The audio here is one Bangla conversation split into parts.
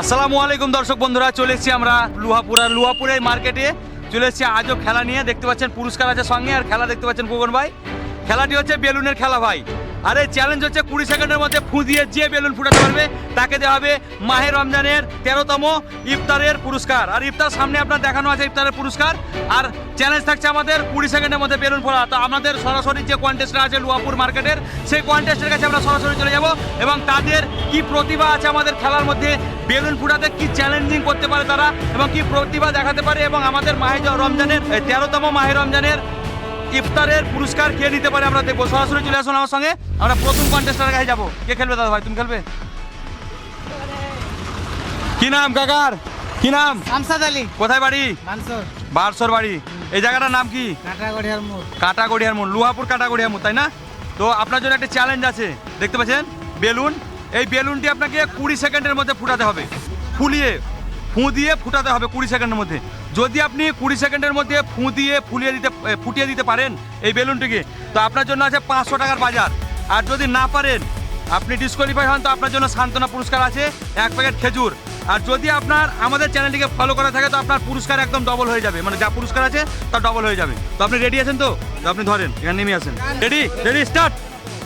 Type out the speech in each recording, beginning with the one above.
আসসালামু আলাইকুম দর্শক বন্ধুরা, চলে এসেছি আমরা লুহাপুরা লুহাপুরের মার্কেটে। চলে এসেছি আজও খেলা নিয়ে, দেখতে পাচ্ছেন পুরস্কার আছে সঙ্গে, আর খেলা দেখতে পাচ্ছেন গগন ভাই। খেলাটি হচ্ছে বেলুনের খেলা ভাই। আর এই চ্যালেঞ্জ হচ্ছে কুড়ি সেকেন্ডের মধ্যে ফু দিয়ে যে বেলুন ফুটাতে পারবে, তাকে দেওয়া হবে মাহে রমজানের তেরোতম ইফতারের পুরস্কার। আর ইফতার সামনে আপনার দেখানো আছে ইফতারের পুরস্কার। আর চ্যালেঞ্জ থাকছে আমাদের কুড়ি সেকেন্ডের মধ্যে বেলুন ফোড়া তো আমাদের সরাসরি যে কন্টেস্টটা আছে লুয়াপুর মার্কেটের, সেই কন্টেস্টের কাছে আমরা সরাসরি চলে যাব। এবং তাদের কি প্রতিভা আছে আমাদের খেলার মধ্যে বেলুন ফুটাতে কি চ্যালেঞ্জিং করতে পারে তারা এবং কি প্রতিভা দেখাতে পারে এবং আমাদের মাহে রমজানের তেরোতম মাহে রমজানের ইফতারের পুরস্কার কে নিতে পারে আমরা দেখব। সরাসরি চলে আসুন আমার সঙ্গে। আমরা প্রথম কন্টেস্টারের কাছে যাব। কে খেলবে দাদা ভাই? তুমি খেলবে? কি নাম কাকার? কি নাম? আমসাদ আলী। কোথায় বাড়ি? বারসর বাড়ি। এই জায়গাটার নাম কি? কাঁকড়াগড়িয়ার মোড়। কাটাগড়িয়ার মোড়। লুহাপুর কাটাগড়িয়ার মোড় তাই না? তো আপনার জন্য একটা চ্যালেঞ্জ আছে। দেখতে পাচ্ছেন? বেলুন এই বেলুনটি আপনাকে কুড়ি সেকেন্ডের মধ্যে ফুটাতে হবে। ফুলিয়ে ফু দিয়ে ফুটাতে হবে কুড়ি সেকেন্ডের মধ্যে। যদি আপনি কুড়ি সেকেন্ডের মধ্যে ফু দিয়ে ফুলিয়ে দিতে ফুটিয়ে দিতে পারেন এই বেলুনটিকে, তো আপনার জন্য আছে পাঁচশো টাকার বাজার। আর যদি না পারেন, আপনি ডিসকোয়ালিফাই হন, তো আপনার জন্য সান্ত্বনা পুরস্কার আছে, এক প্যাকেট খেজুর। আর যদি আপনার, আমাদের চ্যানেলটিকে ফলো করা থাকে, তো আপনার পুরস্কার একদম ডবল হয়ে যাবে। মানে যা পুরস্কার আছে, তা ডবল হয়ে যাবে। তো আপনি রেডি আছেন তো? আপনি ধরেন, এখানে নেমে আসেন। রেডি রেডি স্টার্ট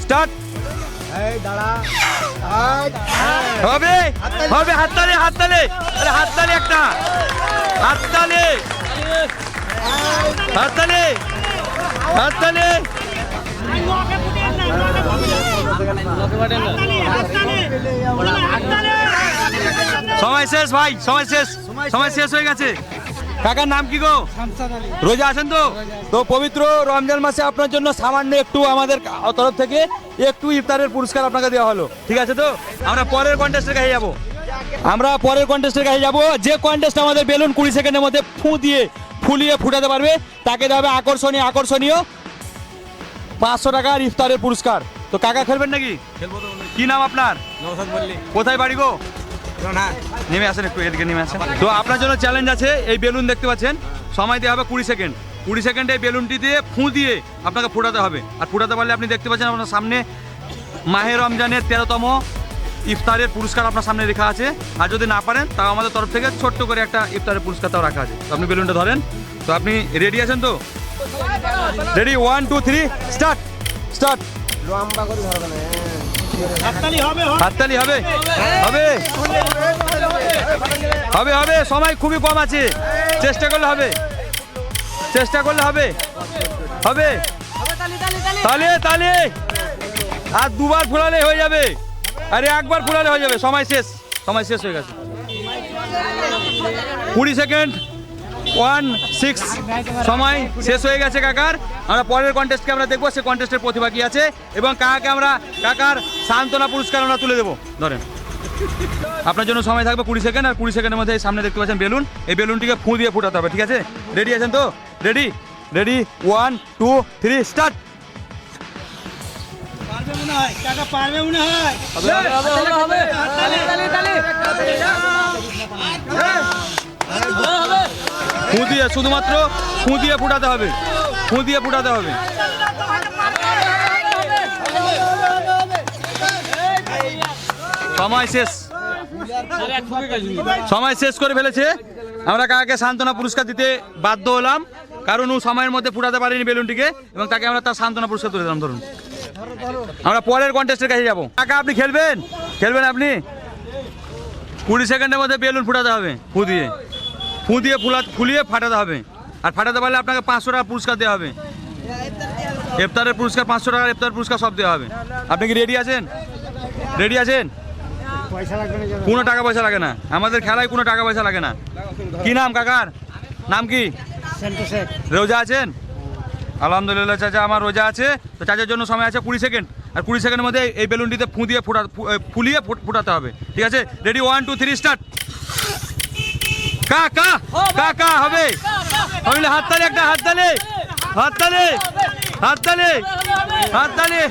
স্টার্ট এই, দাঁড়া। হবে হবে, হাততালি হাততালি। আরে, হাততালি একটা। হাততালি। হাততালি। হাততালি। সময় শেষ, ভাই, সময় শেষ। সময় শেষ হয়ে গেছে। কাকার নাম কি গো? রোজা আছেন তো? তো পবিত্র রমজান মাসে আপনার জন্য সামান্য একটু আমাদের তরফ থেকে একটু ইফতারের পুরস্কার আপনাকে দেওয়া হলো। ঠিক আছে তো? আমরা পরের কন্টেস্টের কাছে যাব। আমরা পরের কন্টেস্টের কাছে যাব। যে কন্টেস্ট আমাদের বেলুন কুড়ি সেকেন্ডের মধ্যে ফু দিয়ে ফুলিয়ে ফুটাতে পারবে তাকে দেওয়া হবে আকর্ষণীয় আকর্ষণীয় পাঁচশো টাকার ইফতারের পুরস্কার। তো কাকা খেলবেন নাকি? কি নাম আপনার? কোথায় বাড়ি গো? নেমে আসেন একটু, এদিকে নেমে আসেন। তো আপনার জন্য চ্যালেঞ্জ আছে, এই বেলুন দেখতে পাচ্ছেন। সময় দেওয়া হবে কুড়ি সেকেন্ড। কুড়ি সেকেন্ডে বেলুনটি দিয়ে ফু দিয়ে আপনাকে ফোটাতে হবে। আর ফোটাতে পারলে আপনি দেখতে পাচ্ছেন আপনার সামনে মাহে রমজানের তেরোতম ইফতারের পুরস্কার আপনার সামনে রেখা আছে। আর যদি না পারেন, তাও আমাদের তরফ থেকে ছোট্ট করে একটা ইফতারের পুরস্কার তাও রাখা আছে। তো আপনি বেলুনটা ধরেন। তো আপনি রেডি আছেন তো? Ready one two three start start লম্বা করে ধরবে না হাততালি হবে হবে। হবে হবে। সময় খুবই কম আছে। চেষ্টা করলে হবে। চেষ্টা করলে হবে। হবে। তালে তালে। আর দুবার ফোলালে হয়ে যাবে। আরে, একবার ফোলালে হয়ে যাবে। সময় শেষ। সময় শেষ হয়ে গেছে। কুড়ি সেকেন্ড। ওয়ান সিক্স সময় শেষ হয়ে গেছে কাকার। আমরা পরের কন্টেস্টকে আমরা দেখব সে কন্টেস্টের প্রতিভা কি আছে এবং কাকাকে আমরা কাকার সান্ত্বনা পুরস্কার আমরা তুলে দেবো। ধরেন। আপনার জন্য সময় থাকবে কুড়ি সেকেন্ড আর কুড়ি সেকেন্ডের মধ্যে সামনে দেখতে পাচ্ছেন বেলুন। এই বেলুনটিকে ফুঁ দিয়ে ফুটাতে হবে ঠিক আছে? রেডি আছেন তো? Ready ready one two three start পারবে মনে হয় কাকা পারবে মনে হয়। ফু দিয়ে শুধুমাত্র ফু দিয়ে ফুটাতে হবে। ফু দিয়ে ফুটাতে হবে। সময় শেষ। সময় শেষ করে ফেলেছে। আমরা কাকাকে সান্ত্বনা পুরস্কার দিতে বাধ্য হলাম। কারণ ও সময়ের মধ্যে ফুটাতে পারেনি বেলুনটিকে এবং তাকে আমরা তার সান্ত্বনা পুরস্কার তুলে দিলাম। ধরুন। আমরা পরের কন্টেস্টের কাছে যাব। কাকা, আপনি খেলবেন? খেলবেন আপনি? কুড়ি সেকেন্ডের মধ্যে বেলুন ফুটাতে হবে ফু দিয়ে ফু দিয়ে ফুলা ফুলিয়ে ফাটাতে হবে। আর ফাটাতে পারলে আপনাকে পাঁচশো টাকা পুরস্কার দেওয়া হবে। ইফতারের পুরস্কার পাঁচশো টাকার ইফতার পুরস্কার সব দেওয়া হবে। আপনি কি রেডি আছেন? রেডি আছেন? কোনো? টাকা পয়সা লাগে না। আমাদের খেলায় কোনো টাকা পয়সা লাগে না। কি নাম কাকার? নাম কি? রোজা আছেন? আলহামদুলিল্লাহ চাচা আমার রোজা আছে। তো চাচার জন্য সময় আছে কুড়ি সেকেন্ড। আর কুড়ি সেকেন্ডের মধ্যে এই বেলুনটিতে ফু দিয়ে ফুটা ফুলিয়ে ফুট- ফুটাতে হবে। ঠিক আছে? Ready one two three start কা কা কা কা হবে। হবে হাততালি, একটা হাততালি। হাততালি হাততালি হাততালি।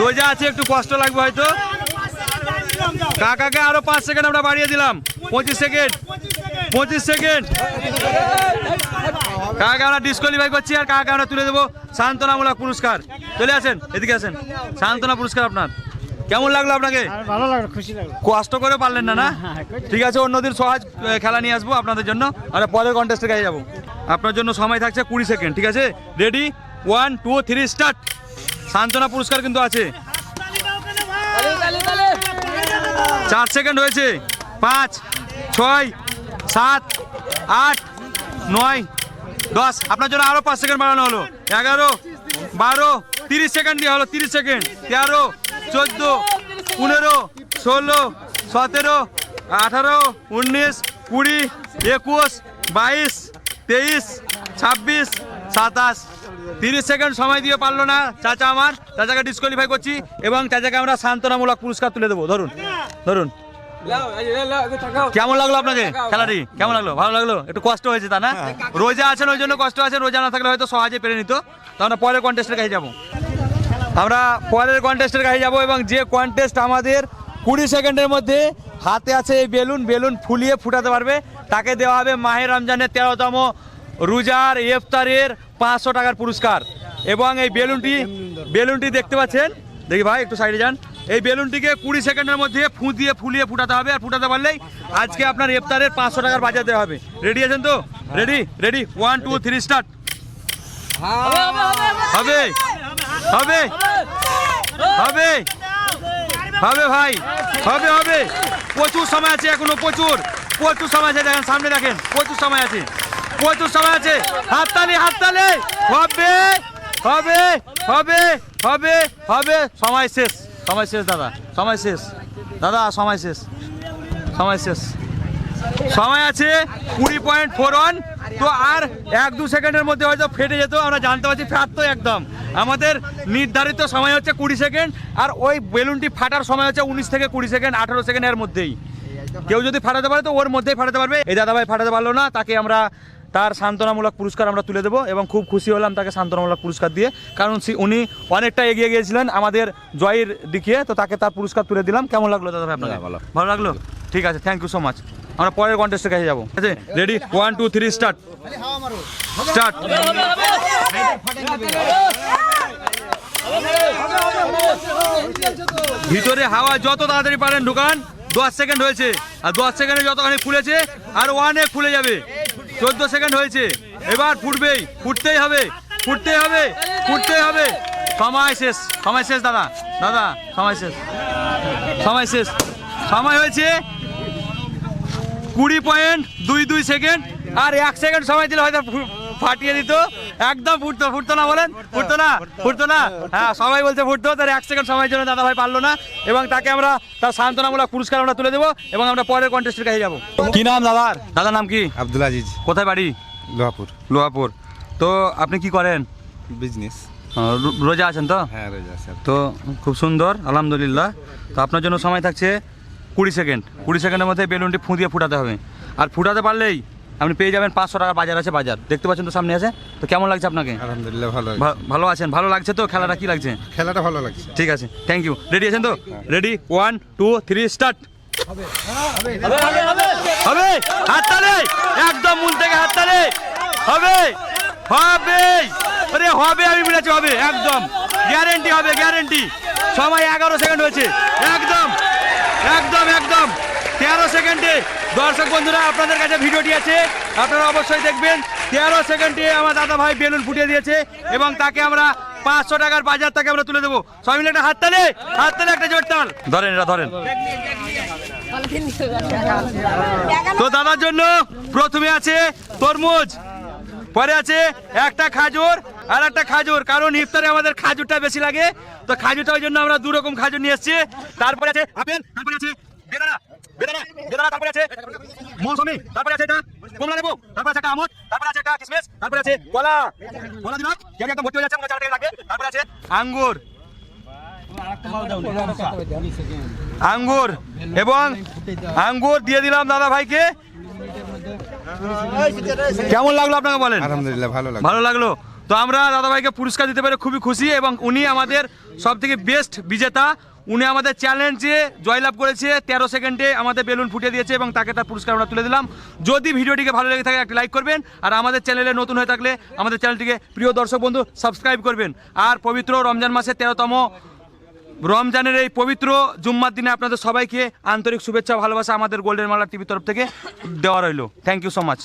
রোজা আছে, একটু কষ্ট লাগবে হয়তো। কাকাকে আরও পাঁচ সেকেন্ড আমরা বাড়িয়ে দিলাম। পঁচিশ সেকেন্ড। পঁচিশ সেকেন্ড। কাকে আমরা ডিসকোয়ালিফাই করছি আর কাকে আমরা তুলে দেবো। সান্ত্বনামূলক পুরস্কার। চলে আসেন, এদিকে আসেন। সান্ত্বনা পুরস্কার আপনার। কেমন লাগল আপনাকে? ভালো লাগল খুশি লাগল। কষ্ট করে পারলেন না না? হ্যাঁ, হ্যাঁ, ঠিক আছে অন্যদিন সহজ খেলা নিয়ে আসব আপনাদের জন্য। আর পরের কন্টেস্টের কাছে যাব। আপনার জন্য সময় থাকছে কুড়ি সেকেন্ড ঠিক আছে? Ready one two three start সান্ত্বনা পুরস্কার কিন্তু আছে। চার সেকেন্ড হয়েছে। পাঁচ ছয় সাত আট নয় দশ। আপনার জন্য আরও পাঁচ সেকেন্ড বাড়ানো হলো। এগারো বারো তিরিশ সেকেন্ড দিয়ে হলো, তিরিশ সেকেন্ড। তেরো, চোদ্দ, পনেরো, ষোলো, সতেরো, আঠারো, উনিশ, কুড়ি, একুশ, বাইশ, তেইশ, ছাব্বিশ, সাতাশ। তিরিশ সেকেন্ড সময় দিয়ে পারল না চাচা আমার। চাচাকে ডিসকোয়ালিফাই করছি এবং চাচাকে আমরা সান্ত্বনামূলক পুরস্কার তুলে দেবো। ধরুন ধরুন। কেমন লাগল আপনাকে খেলাটি? কেমন লাগল? ভালো লাগল? একটু কষ্ট হয়েছে তা না? রোজা আছেন ওই জন্য কষ্ট আছে। রোজা না থাকলে হয়তো সহজে পেরে নিত। তো আমরা পরের কন্টেস্টের কাছে যাব। আমরা পরের কন্টেস্টের কাছে যাব এবং যে কন্টেস্ট আমাদের কুড়ি সেকেন্ডের মধ্যে হাতে আছে এই বেলুন। বেলুন ফুলিয়ে ফুটাতে পারবে। তাকে দেওয়া হবে মাহে রমজানের তেরোতম রোজার ইফতারের পাঁচশো টাকার পুরস্কার। এবং এই বেলুনটি বেলুনটি দেখতে পাচ্ছেন? দেখি ভাই একটু সাইডে যান। এই বেলুনটিকে কুড়ি সেকেন্ডের মধ্যে ফু দিয়ে ফুলিয়ে ফুটাতে হবে আর ফুটাতে পারলেই আজকে আপনার ইফতারের পাঁচশো টাকার বাজার দেওয়া হবে। রেডি আছেন তো? Ready ready one two three start হবে। হবে। হবে। হবে ভাই। হবে হবে। প্রচুর সময় আছে এখনও, প্রচুর। প্রচুর সময় আছে, দেখেন, সামনে দেখেন, প্রচুর সময় আছে। প্রচুর সময় আছে। হাততালি হাততালি। হবে। হবে হবে হবে হবে। সময় শেষ। সময় শেষ, দাদা। সময় শেষ। দাদা, সময় শেষ। সময় শেষ। সময় আছে কুড়ি পয়েন্ট ফোর ওয়ান তো আর এক দু সেকেন্ডের মধ্যে হয়তো ফেটে যেত, আমরা জানতে পারছি ফাটতো একদম। আমাদের নির্ধারিত সময় হচ্ছে কুড়ি সেকেন্ড, আর ওই বেলুনটি ফাটার সময় হচ্ছে উনিশ থেকে কুড়ি সেকেন্ড, আঠারো সেকেন্ডের মধ্যেই। কেউ যদি ফাটাতে পারে তো ওর মধ্যেই ফাটাতে পারবে। এই দাদাভাই ফাটাতে পারল না, তাকে আমরা তার সান্ত্বনামূলক পুরস্কার আমরা তুলে দেবো এবং খুব খুশি হলাম তাকে সান্ত্বনামূলক পুরস্কার দিয়ে। কারণ উনি অনেকটা এগিয়ে গিয়েছিলেন আমাদের জয়ের দিকে তো তাকে তার পুরস্কার তুলে দিলাম। কেমন লাগল দাদা ভাই আপনাকে? ভালো। ভালো লাগল? ঠিক আছে থ্যাংক ইউ সো মাচ আমরা পরের কন্টেস্টের কাছে যাব। ঠিক আছে ready one two three start start ভিতরে হাওয়া যত তাড়াতাড়ি পারেন ঢুকান। দশ সেকেন্ড হয়েছে। আর দশ সেকেন্ডে যতখানি খুলেছে আর ওয়ানে খুলে যাবে। চোদ্দ সেকেন্ড হয়েছে। এবার ফুটবেই, ফুটতেই হবে ফুটতেই হবে ফুটতেই হবে। সময় শেষ সময় শেষ, দাদা দাদা, সময় শেষ সময় শেষ। সময় হয়েছে কুড়ি পয়েন্ট দুই দুই সেকেন্ড। আর এক সেকেন্ড সময় দিলে হয়তো ফাটিয়ে দিত। একদম ফুটতো ফুটতো না বলেন? ফুটতো না? ফুটতো। না? হ্যাঁ সবাই বলছে ফুটতো তার এক সেকেন্ড সময়ের জন্য দাদা ভাই পারল না এবং তাকে আমরা তার সান্ত্বনামূলক পুরস্কার আমরা তুলে দেবো এবং আমরা পরের কন্টেস্টের কাছে যাব। কি নাম দাদার দাদার নাম কি? আব্দুল আজিজ। কোথায় বাড়ি? লোহাপুর। লোহাপুর। তো আপনি কি করেন? বিজনেস। রোজা আছেন তো? হ্যাঁ রোজা স্যার তো খুব সুন্দর আলহামদুলিল্লাহ। তো আপনার জন্য সময় থাকছে কুড়ি সেকেন্ড কুড়ি সেকেন্ডের মধ্যে বেলুনটি ফুঁ দিয়ে ফুটাতে হবে। আর ফুটাতে পারলেই আপনি পেয়ে যাবেন পাঁচশো টাকার বাজার আছে বাজার। দেখতে পাচ্ছেন তো সামনে আছে? তো কেমন লাগছে আপনাকে? আলহামদুলিল্লাহ ভালো ভালো আছেন? ভালো লাগছে তো? খেলাটা কি লাগছে? খেলাটা ভালো লাগছে। ঠিক আছে। থ্যাংক ইউ রেডি আছেন তো? Ready one two three start হবে হাততালি। একদম মূল থেকে হাততালি। হবে। হবে। আরে হবে আমি বলেছি হবে। একদম। গ্যারেন্টি হবে গ্যারেন্টি সময় এগারো সেকেন্ড হয়েছে। একদম। একদম একদম। তেরো সেকেন্ডে দর্শক বন্ধুরা আপনাদের কাছে ভিডিওটি আছে। আপনারা অবশ্যই দেখবেন তেরো সেকেন্ডে আমার দাদা ভাই বেলুন ফুটিয়ে দিয়েছে এবং তাকে আমরা পাঁচশো টাকার বাজার তাকে আমরা তুলে দেবো। সবাই মিলে একটা হাত তালে হাত তালে একটা জোর জোরতাল ধরেন এটা ধরেন। তো দাদার জন্য প্রথমে আছে তরমুজ পরে আছে একটা খাজুর আর একটা খাজুর। কারণ ইফতারে আমাদের খাজুরটা বেশি লাগে তো খাজুরটা ওই জন্য আমরা দু রকম খাজুর নিয়ে এসেছি। তারপরে আছে আপেল তারপরে আছে বেদানা বেদানা বেদানা তারপরে আছে মৌসুমি তারপরে আছে এটা কমলা লেবু তারপরে আছে একটা আমুদ তারপরে আছে একটা কিশমিশ তারপরে আছে কলা। কলা দিলাম কেউ একদম ভর্তি হয়ে যাচ্ছে আমাকে চার লাগবে তারপরে আছে আঙ্গুর। আঙ্গুর এবং আঙ্গুর দিয়ে দিলাম দাদা ভাইকে। কেমন লাগল আপনাকে বলেন? আলহামদুলিল্লাহ ভালো লাগছে ভালো লাগল। তো আমরা দাদা ভাইকে পুরস্কার দিতে পেরে খুবই খুশি এবং উনি আমাদের সব থেকে বেস্ট বিজেতা। উনি আমাদের চ্যালেঞ্জে জয়লাভ করেছে, তেরো সেকেন্ডে আমাদের বেলুন ফুটিয়ে দিয়েছে এবং তাকে তার পুরস্কার আমরা তুলে দিলাম। যদি ভিডিওটিকে ভালো লেগে থাকে, একটা লাইক করবেন। আর আমাদের চ্যানেলে নতুন হয়ে থাকলে আমাদের চ্যানেলটিকে প্রিয় দর্শক বন্ধু সাবস্ক্রাইব করবেন। আর পবিত্র রমজান মাসের তেরোতম রমজানের এই পবিত্র জুম্মার দিনে আপনাদের সবাইকে আন্তরিক শুভেচ্ছা ভালোবাসা আমাদের গোল্ডেন মালা টিভির তরফ থেকে দেওয়া রইল। Thank you so much